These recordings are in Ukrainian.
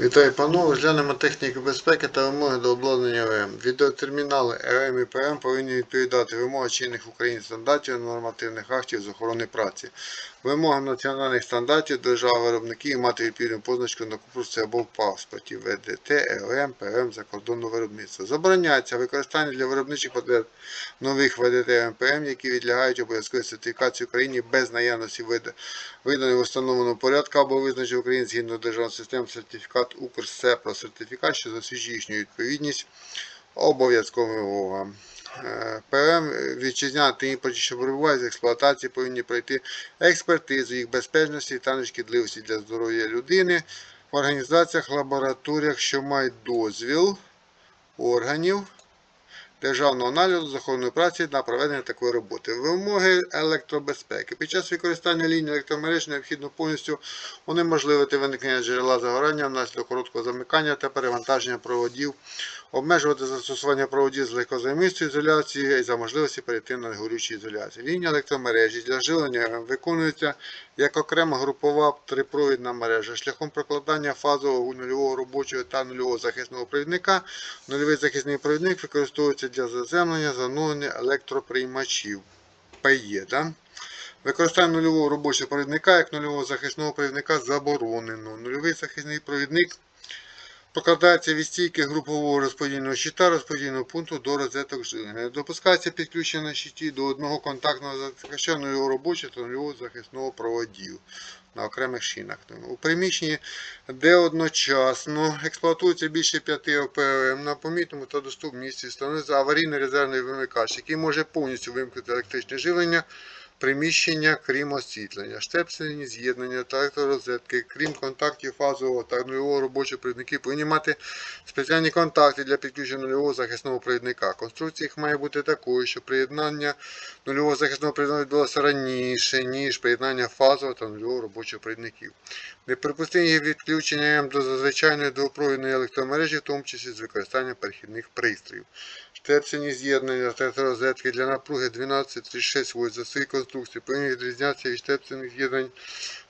Вітаю, панове. Глянемо техніку безпеки та вимоги до обладнання ОМ. Відеотермінали ЕМ і ПМ повинні відповідати вимогам чинних Україні стандартів і нормативних актів з охорони праці. Вимогам національних стандартів держав виробників мати відповідну позначку на купурці або в паспорті ВДТ, ЕОМ, ПМ закордонного виробництва. Забороняється використання для виробничих потреб нових ВДТ МПМ, які відлягають обов'язковій сертифікації Україні без наявності вида виданий в установленому порядку або визначив в Україні згідно державної системи сертифікат УКРСЕ про сертифікат, що засвідчує їхню відповідність обов'язковим вимогам. Е, ПМ вітчизняні та імпорті, що перебувають з експлуатації, повинні пройти експертизу їх безпечності та нешкідливості для здоров'я людини в організаціях, лабораторіях, що мають дозвіл органів державного нагляду з праці на проведення такої роботи. Вимоги електробезпеки. Під час використання ліній електромереж необхідно повністю унеможливити виникнення джерела загорання внаслідок короткого замикання та перевантаження проводів, обмежувати застосування проводів з легкозаймистою ізоляцією і за можливості перейти на горючу ізоляцію. Лінія електромережі для живлення виконується як окрема групова трипровідна мережа шляхом прокладання фазового нульового робочого та нульового захисного провідника. Нульовий захисний провідник використовується для заземлення занулення електроприймачів. ПЕ. Да? Використання нульового робочого провідника як нульового захисного провідника заборонено. Нульовий захисний провідник прокладається від стійки групового розподільного щита розподільного пункту до розеток живлення. Допускається підключення на щиті до одного контактного захища нульового робочого та нульового захисного проводів на окремих шинах. У приміщенні, де одночасно експлуатується більше 5 ОПМ на помітному та доступному місці встановлюється аварійний резервний вимикач, який може повністю вимкнути електричне живлення приміщення, крім освітлення, штепсельні з'єднання та електророзетки, крім контактів фазового та нульового робочого провідники, повинні мати спеціальні контакти для підключення нульового захисного провідника. Конструкція їх має бути такою, що приєднання нульового захисного провідника відбулося раніше, ніж приєднання фазового та нульового робочого провідників. Неприпустимі відключення до зазвичайної двопровідної електромережі, в тому числі з використанням перехідних пристроїв. Штепсельні з'єднання та розетки для напруги 12-36 вольт за свої конструкції повинні відрізнятися від штепсельних з'єднань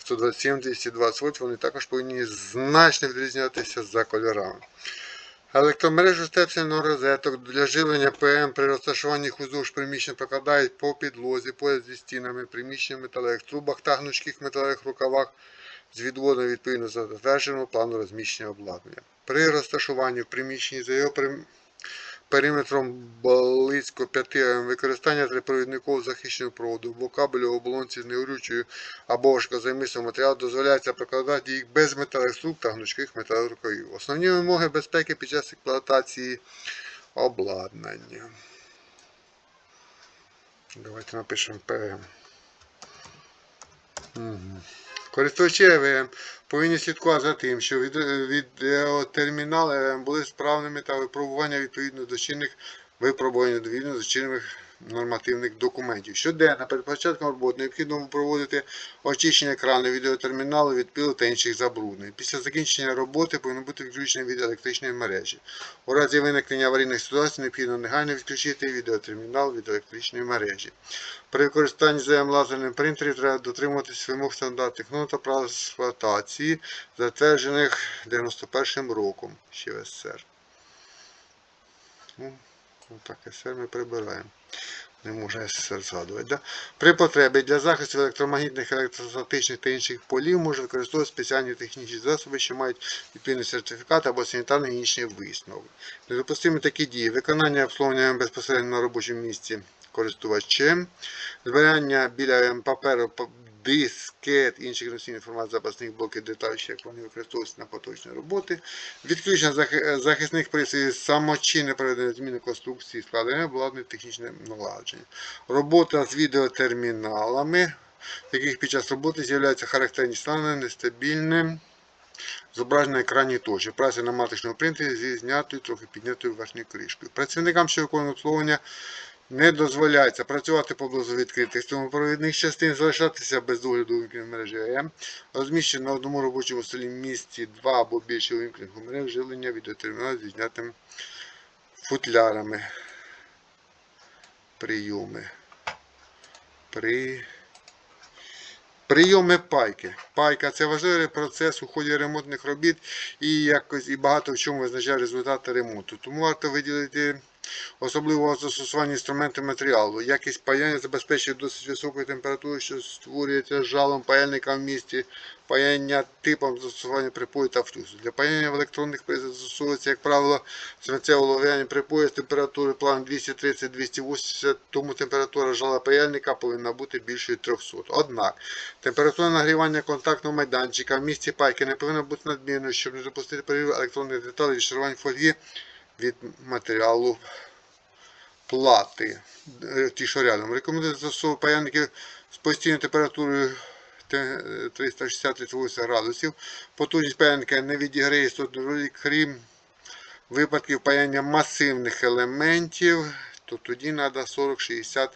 127-220 вольт. Вони також повинні значно відрізнятися за кольорами. Електромережу степсельного розеток для живлення ПМ при розташуванні уздовж приміщень прокладають по підлозі, поряд зі стінами, приміщень металевих трубах та гнучких металевих рукавах з відводом відповідно затвердженого плану розміщення обладнання. При розташуванні в приміщенні за його прим- периметром близько 5 м використання трипровідникового захищеного проводу або кабелю оболонці з негорючою або важкозаймистого матеріалу дозволяється прокладати їх без металевих труб та гнучких металевих рукавів. Основні вимоги безпеки під час експлуатації обладнання. Давайте напишемо ПМ. Угу. Користувачі ЕВМ повинні слідкувати за тим, що від, відеотермінали ЕВМ були справними та випробування відповідно до чинних випробувань відповідно до чинних нормативних документів. Щоденно перед початком роботи необхідно проводити очищення екрану відеотерміналу від пилу та інших забруднень. Після закінчення роботи повинно бути відключення від електричної мережі. У разі виникнення аварійних ситуацій необхідно негайно відключити відеотермінал від електричної мережі. При використанні ЗМ лазерним принтерів треба дотримуватись вимог стандартних норм та правил експлуатації, затверджених 91 роком ще в СССР. Ну, так, СССР ми прибираємо. Не можна СССР згадувати. Да? При потребі для захисту електромагнітних, електростатичних та інших полів може використовувати спеціальні технічні засоби, що мають відповідний сертифікат або санітарний інші висновки. Недопустимі такі дії. Виконання обслуговування безпосередньо на робочому місці користувачем, збирання біля паперу, па- дискет, інших носійних формат запасних блоків деталей, як вони використовуються на поточні роботи, відключення захисних пристроїв, самочинне проведення зміни конструкції, складення обладнання, технічне налагодження. Робота з відеотерміналами, в яких під час роботи з'являються характерні стани нестабільним. Зображення екрані тощо. Праця на маточному принтері зі знятою, трохи піднятою верхньою кришкою. Працівникам, що виконують обслуговування, не дозволяється працювати поблизу відкритих струмопровідних частин, залишатися без догляду вимкненої мережі АМ, розміщено на одному робочому столі місці два або більше вимкнених мереж живлення відеотерміналу зі знятими футлярами. Прийоми. При Прийоми пайки. Пайка це важливий процес у ході ремонтних робіт і якось і багато в чому визначає результати ремонту. Тому варто виділити особливого застосування інструменту матеріалу. Якість паяння забезпечує досить високою температурою, що створюється жалом паяльника в місті. Паяння типом застосування припою та флюсу. Для паяння в електронних призах застосовується, як правило, свинцево ловляння припою з температури плану 230-280, тому температура жала паяльника повинна бути більшою 300. Однак, температура нагрівання контактного майданчика в місці пайки не повинна бути надмірною, щоб не допустити перерив електронних деталей від шарувань фольги від матеріалу плати. Е, Ті, що рядом. Рекомендую застосовувати паяльники з постійною температурою 360-380 градусів. Потужність паяльника не відіграє ролі, крім випадків паяння масивних елементів, то тоді треба 40-60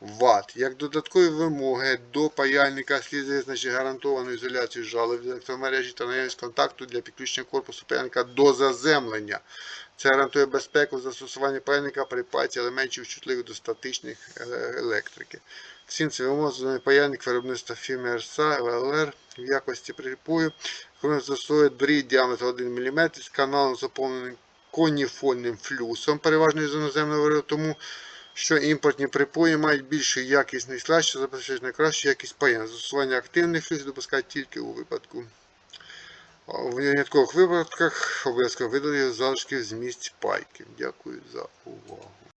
Вт. Як додаткові вимоги до паяльника слід визначити гарантовану ізоляцію від електромережі та наявність контакту для підключення корпусу паяльника до заземлення. Це гарантує безпеку застосування паяльника при пальці елементів чутливих до статичних е, електрики. Всім це вимозаний паяльник виробництва фірми РСА ЛР в якості припою, застосовує дріт діаметром 1 мм з каналом заповненим коніфольним флюсом, переважно із іноземного виробу, що імпортні припої мають більшу якісний склад, що забезпечує найкращу якість паяння. Застосування активних ліс допускають тільки у випадку. В виняткових випадках обов'язково видали залишки з місць пайки. Дякую за увагу.